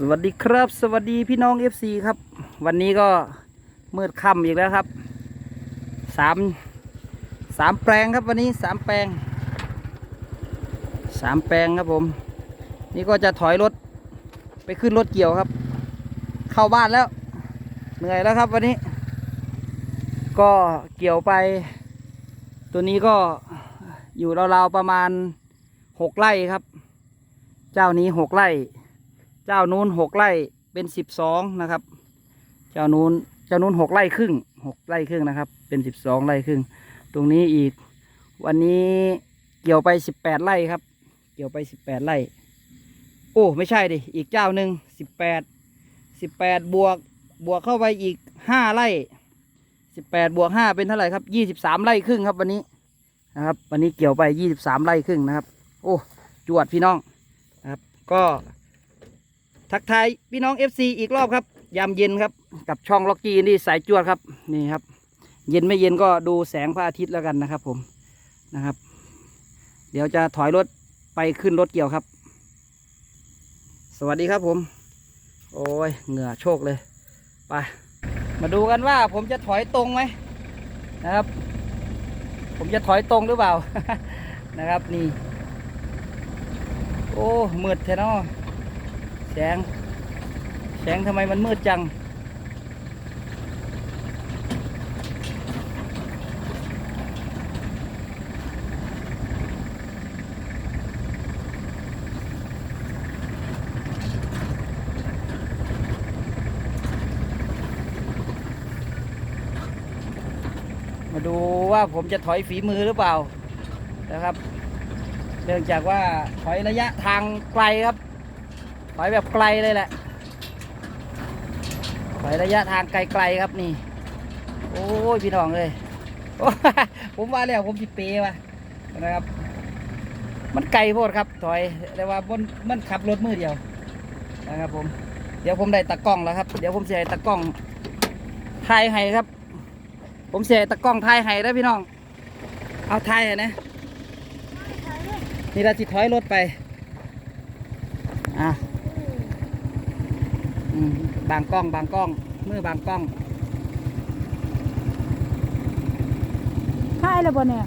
สวัสดีครับ สวัสดีพี่น้อง FC ครับ วันนี้ก็มืดค่ำอีกแล้วครับสามสามแปลงครับวันนี้สามแปลงสามแปลงครับผม นี่ก็จะถอยรถไปขึ้นรถเกี่ยวครับ เข้าบ้านแล้ว เหนื่อยแล้วครับวันนี้ ก็เกี่ยวไป ตัวนี้ก็อยู่ราวๆประมาณหกไร่ครับ เจ้านี้หกไร่ เจ้านู้นหกไร่เป็นสิบสองนะครับ เจ้านู้นเจ้านู้นหกไร่ครึ่งหกไร่ครึ่งนะครับ เป็นสิบสองไร่ครึ่ง ตรงนี้อีก วันนี้เกี่ยวไปสิบแปดไร่ครับ เกี่ยวไปสิบแปดไร่ โอ้ไม่ใช่ดิอีกเจ้าหนึ่งสิบแปดสิบแปดบวกบวกเข้าไปอีกห้าไร่สิบแปดบวกห้าเป็นเท่าไหร่ครับยี่สิบสามไร่ครึ่งครับวันนี้นะครับ วันนี้เกี่ยวไปยี่สิบสามไร่ครึ่งนะครับ โอ้จวดพี่น้องนะครับ ก็ ทักทายพี่น้อง FC อีกรอบครับ ยามเย็นครับ กับช่องล็อกกี้นี่สายจวดครับนี่ครับ เย็นไม่เย็นก็ดูแสงพระอาทิตย์แล้วกันนะครับ ผมนะครับ เดี๋ยวจะถอยรถไปขึ้นรถเกี่ยวครับ สวัสดีครับผม โอ้ยเหงื่อโชกเลยไปมาดูกันว่าผมจะถอยตรงไหมนะครับ ผมจะถอยตรงหรือเปล่า นะครับนี่ โอ้มืดแท้นอ แสง แสงทำไมมันมืดจัง มาดูว่าผมจะถอยฝีมือหรือเปล่านะครับ เนื่องจากว่าถอยระยะทางไกลครับ ถอยแบบไกลเลยแหละถอยระยะทางไกลๆครับนี่ โอ้ยพี่น้องเลยผมว่าแล้วผมจิเปว่ะนะครับ มันไกลโพดครับถอยแต่ว่ามันมันขับรถมือเดียวนะครับผม เดี๋ยวผมได้ตะกล้องแล้วครับ เดี๋ยวผมเสียตะกล้องถ่ายให้ครับ ผมเสียตะกล้องถ่ายให้แล้วพี่น้อง เอาถ่ายให้นะนี่เราจะถอยรถไป อะ บางกล้องบางกล้องมือบางกล้องถ่ายแล้วบ่เนี่ย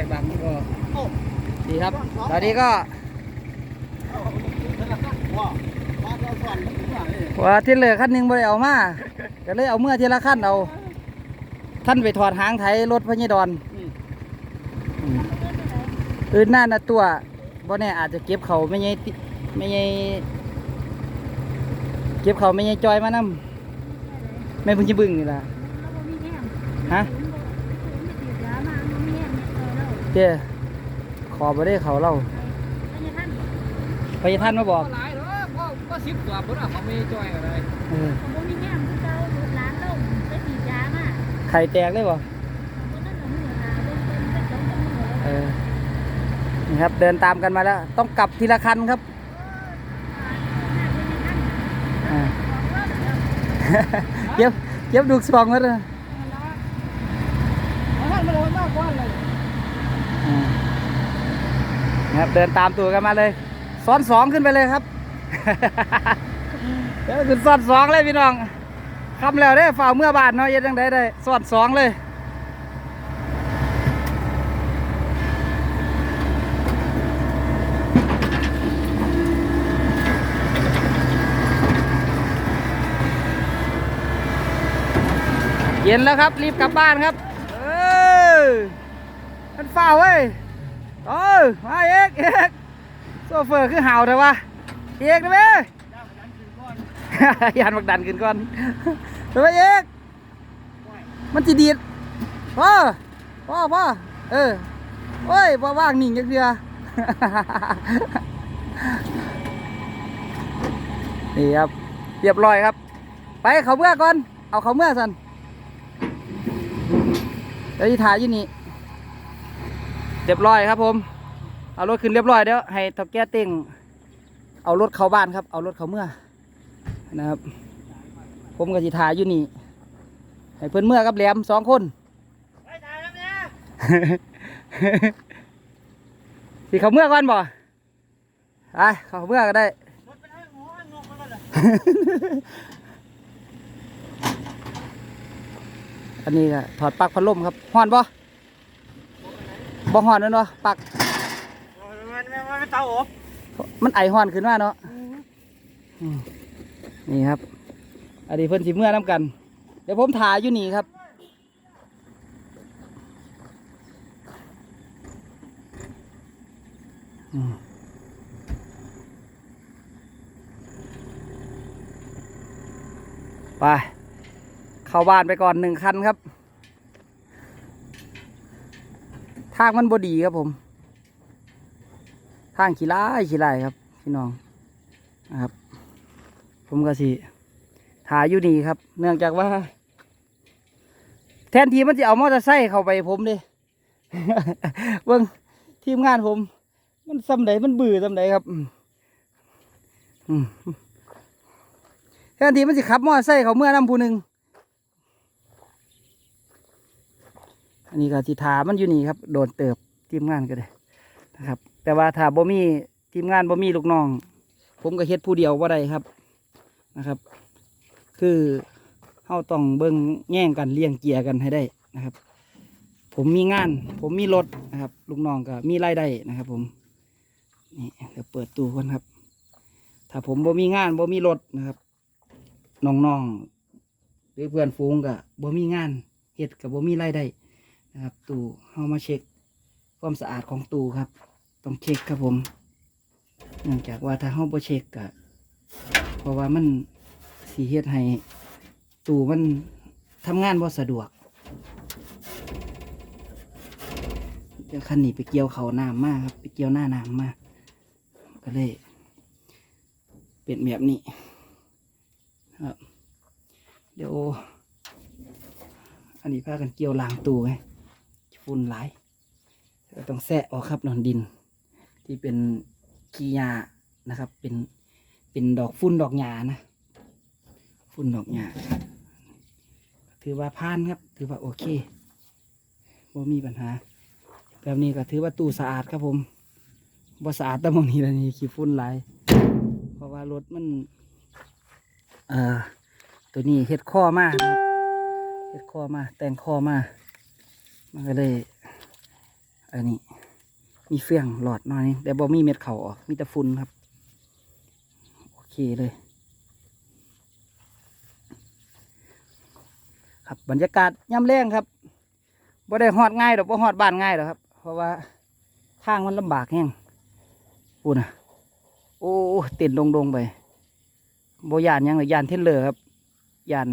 อยบางก็ดีครับ ตอนนี้ก็ว่าที่เหลือขั้นหนึ่งบ่ได้เอามาก็เลยเอาเมื่อทีละขั้นเอา ท่านไปถอดหางไถรถพญดอนอืมอื่นหน้านะตัวบ่แน่อาจจะเก็บเขาไม่ใช่ติไม่ใช่เก็บเขาไม่ใช่จอยมานำแม่เพิ่งจะบึ้งนี่ล่ะแล้วบ่มีแห้งฮะ ศูนย์บ่ศูนย์ไปฉีดยามาบ่มีแห้ง เนี่ยเออแล้วเจ้ขอบ่ได้เขาเล่าไปยังท่านพยาท่านมาบอกหลายเด้อพ่อก็สิบกว่าพุ่นอะเขาไม่จ้อยอะไรเออผมบ่มีแห้งคือเก่าลูกหลานเราไปฉีดยามาไข่แตกเลยบ่บ่นั่นน่ะมือหาเบิ่งเพิ่นเป็นสองสามมื้อเอแล้วอนี่ครับเดินตามกันมาแล้ว ต้องกลับทีละคันครับอ่าเก็บเก็บดูกซองไว้เลย เอาท่านมาโดนมากกว่าเลย อ่า นะครับเดินตามตัวกันมาเลย ซ้อนสองขึ้นไปเลยครับเดี๋ยวขึ้นซ้อนสองเลยพี่น้องคำแล้วได้ฝ่าเมื่อบาทเนาะย็ดยังได้ได้ซ้อนสองเลยเย็นแล้วครับ รีบกลับบ้านครับ เออมันฝ้าเว้ย เออมาเอกเอกโซเฟอร์คือเห่าแต่ว่าเอกนะเว้ยยานบักดันขึ้นก่อนเดี๋ยวไปเอกมันจีดีดพ่อพ่อพ่อเออโอ้ยพ่อว่างนิ่งจังเดียนี่ครับเรียบร้อยครับ ไปเขาเมื่อก่อน เอาเขาเมื่อสันเดี๋ยวที่ถ่ายอยู่นี่ เรียบร้อยครับผม เอารถขึ้นเรียบร้อยเดี๋ยวให้ทอกแก้เต็งเอารถเข้าบ้านครับ เอารถเข้าเมื่อนะครับ ผมกับสิถ่าอยู่นี่ ให้เพื่อนเมื่อกับแหลมสองคนสิเขาเมื่อก่อนบ่ไปเขาเมื่อก็ได้อันนี้ก็ถอดปลั๊กพัดลมครับห่อนบ่ บ่ห่อนนั่นเนาะปลั๊กมันมันเตาอบมันไอห่อนขึ้นมาเนาะอืมนี่ครับ อันนี้เพิ่นสิเมื่อน้ำกัน เดี๋ยวผมถ่ายอยู่นี่ครับ อืมไป เข้าบ้านไปก่อนหนึ่งคันครับ ทางมันบดีครับผม ทางขี้ไล่ขี้ไล่ครับพี่น้องนะครับ ผมก็สิถ่ายอยู่นี่ครับ เนื่องจากว่า แทนทีมันจะเอามอเตอร์ไซค์เข้าไปผมเดิเบิ่งทีมงานผม มันซ้ำใดมันบื่อซ้ำใดครับแทนทีมันสิขับมอเตอร์ไซค์เขาเมื่อน้ำผู้หนึ่ง อันนี้ก็สิถามันอยู่นี่ครับ โดนเติบทีมงานก็ได้นะครับ แต่ว่าถ้าบ่มีทีมงานบ่มีลูกน้อง ผมก็เฮ็ดผู้เดียวบ่ได้ครับนะครับ คือเฮาต้องเบิ่งแย่งกันเลี้ยงเกียร์กันให้ได้นะครับ ผมมีงาน ผมมีรถนะครับลูกน้องก็มีรายได้นะครับ ผมนี่เดี๋ยวเปิดตู้ก่อนครับ ถ้าผมบ่มีงานบ่มีรถนะครับน้องๆหรือเพื่อนฝูงก็บ่มีงานเฮ็ดก็บ่มีรายได้ นะครับตู้เฮามาเช็คความสะอาดของตู้ครับ ต้องเช็คครับผม เนื่องจากว่าถ้าเฮาบ่เช็คก็เพราะว่ามันสีเฮ็ดให้ตู้มันทำงานบ่สะดวกเดี๋ยวคันนี้ไปเกี่ยวเขาน้ำมากครับ ไปเกี่ยวหน้าน้ำมากก็เลยเป็นแบบนี้ครับ เดี๋ยว อันนี้พากันเกี่ยวล้างตู้ไง ฝุ่นหลายก็ต้องแซะออกครับนอนดิน ที่เป็นขี้ยานะครับ เป็นเป็นดอกฟุ้นดอกหญ้านะฟุ้นดอกหญ้าถือว่าผ่านครับ ถือว่าโอเคบ่มีปัญหา แบบนี้ก็ถือว่าตู้สะอาดครับผมบ่สะอาดแต่หมองนี้แล้วนี่ขี้ฝุ่นหลายเพราะว่ารถมันเอ่อตัวนี้เฮ็ดข้อมากเฮ็ดข้อมาแต่งข้อมา มันก็เลยอันนี้ มีเฟื่องหลอดน่อยแต่บ่มีเม็ดเข่าออก มีแต่ฝุ่นครับ โอเคเลย ครับบรรยากาศย่ำแรงครับบ่ได้ฮอดง่ายดอกบ่ฮอดบ้านง่ายดอกครับ เพราะว่าทางมันลำบากแห้งปูนะโอ้ต้นดงๆไปโบยานยังเลยยานเทนเลอร์ครับยาน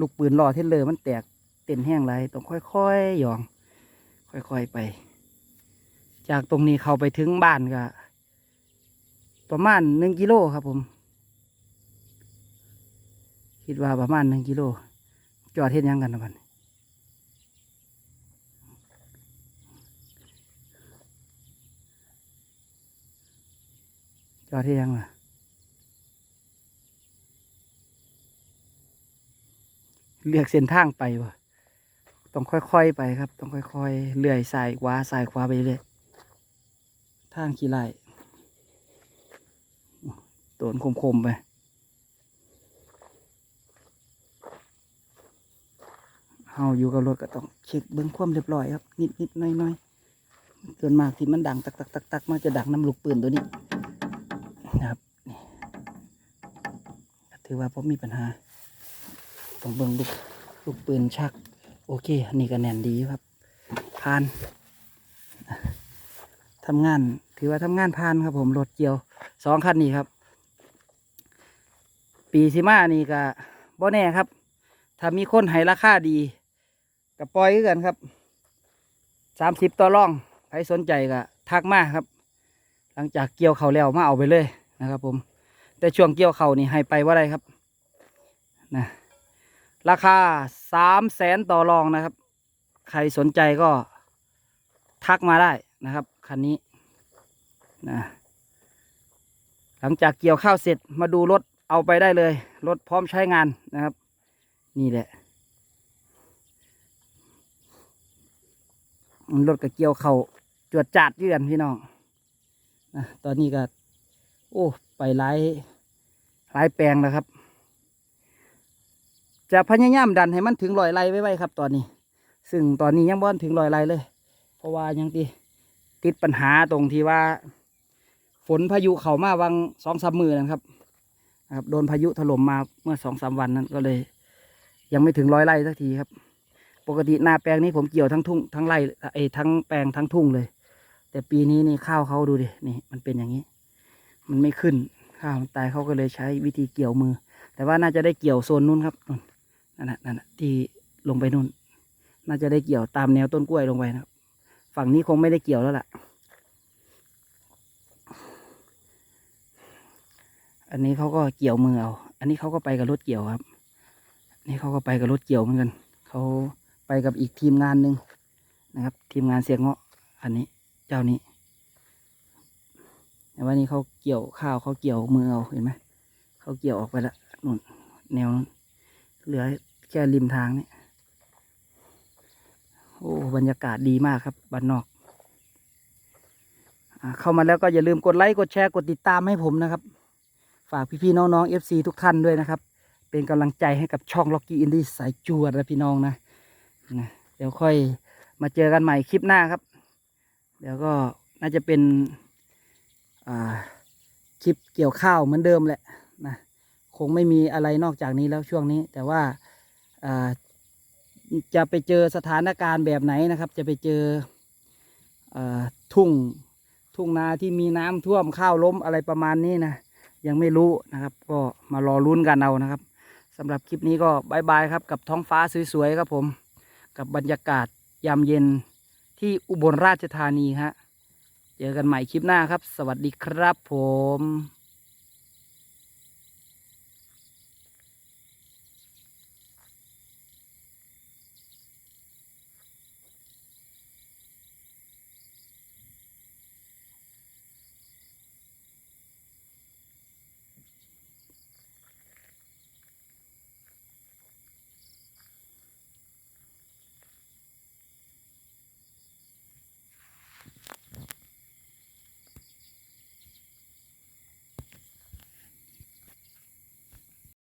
ลูกปืนล่อเทเลอร์มันแตก เต้นแห้งไรต้องค่อยๆหยอง ค่อยๆไป จากตรงนี้เข้าไปถึงบ้านก็ประมาณหนึ่งกิโลครับผม คิดว่าประมาณหนึ่งกิโล จอดเทียนยังกันนะบันจอดเทียนยังล่ะเลือกเส้นทางไปวะ ต้องค่อยๆไปครับ ต้องค่อยๆเลื่อยสายขวาสายขวาไปเรื่อยทางขี้ไล่โดนคมๆไปเฮาอยู่กับรถก็ต้องเช็คเบิ้องความเรียบร้อยครับ นิดนิดๆน้อยน้อยๆส่วนมากที่มันดังตักตักตักตักมันจะดังน้ำลูกปืนตัวนี้นะครับถือว่าผมมีปัญหาต้องเบิ่งลูกลูกปืนชัก โอเคอันนี้ก็แน่นดีครับผ่านทำงาน ถือว่าทำงานผ่านครับ ผมรถเกี่ยวสองคันนี้ครับ ปีสิมานี่ก็บ่แน่ครับ ถ้ามีคนให้ราคาดีก็ปล่อยกันครับสามสิบต่อรองใครสนใจก็ทักมาครับ หลังจากเกี่ยวเขาแล้วมาเอาไปเลยนะครับ ผม แต่ช่วงเกี่ยวเขานี่ให้ไปว่าไรครับ นะ ราคาสามแสนต่อรองนะครับ ใครสนใจก็ทักมาได้นะครับ คันนี้นะหลังจากเกี่ยวข้าวเสร็จมาดูรถเอาไปได้เลย รถพร้อมใช้งานนะครับ นี่แหละรถกับเกี่ยวเขาจวดจัดเยือนพี่น้องนะตอนนี้ก็ โอ้ ไปหลายหลายแปลงแล้วครับ จะพยายามดันให้มันถึงลอยไล่ไว้ๆครับ ตอนนี้ ซึ่งตอนนี้ยังบ่นถึงลอยไล่เลย เพราะว่ายังติติดปัญหาตรงที่ว่า ฝนพายุเข้ามาวังสองสามมือนะครับนะครับ โดนพายุถล่มมาเมื่อสองสามวันนั้นก็เลย ยังไม่ถึงร้อยไร่สักทีครับ ปกตินาแปลงนี้ผมเกี่ยวทั้งทุ่งทั้งไร่ไอ้ทั้งแปลงทั้งทุ่งเลย แต่ปีนี้นี่ข้าวเขาดูดินี่ มันเป็นอย่างนี้ มันไม่ขึ้นข้าวมันตายเขาก็เลยใช้วิธีเกี่ยวมือ แต่ว่าน่าจะได้เกี่ยวโซนนู้นครับ นั่นนะนั่นนะที่ลงไปนู่น น่าจะได้เกี่ยวตามแนวต้นกล้วยลงไปนะครับ ฝั่งนี้คงไม่ได้เกี่ยวแล้วล่ะ อันนี้เขาก็เกี่ยวมือเอา อันนี้เขาก็ไปกับรถเกี่ยวครับ นี่เขาก็ไปกับรถเกี่ยวเหมือนกัน เขาไปกับอีกทีมงานหนึ่งนะครับ ทีมงานเสียงเงาะ อันนี้เจ้านี้แต่ว่านี่เขาเกี่ยวข้าวเขาเกี่ยวมือเอาเห็นไหมเขาเกี่ยวออกไปละนู่นแนวนเหลือ แค่ริมทางนี่โอ้บรรยากาศดีมากครับบ้านนอกอเข้ามาแล้วก็อย่าลืมกดไลค์กดแชร์กดติดตามให้ผมนะครับ ฝากพี่ๆน้องๆ FC ทุกท่านด้วยนะครับ เป็นกำลังใจให้กับช่อง Locky Indie สายจวดนะพี่น้องนะนะเดี๋ยวค่อยมาเจอกันใหม่คลิปหน้าครับ เดี๋ยวก็น่าจะเป็นคลิปเกี่ยวข้าวเหมือนเดิมแหละนะคงไม่มีอะไรนอกจากนี้แล้วช่วงนี้ แต่ว่า จะไปเจอสถานการณ์แบบไหนนะครับ จะไปเจออทุ่งทุ่งนาที่มีน้ำท่วมข้าวล้มอะไรประมาณนี้นะยังไม่รู้นะครับ ก็มารอลุ้นกันเอานะครับสำหรับคลิปนี้ก็บายบายครับกับท้องฟ้าสวยๆครับผม กับบรรยากาศยามเย็นที่อุบลราชธานีฮะเจอกันใหม่คลิปหน้าครับ สวัสดีครับผม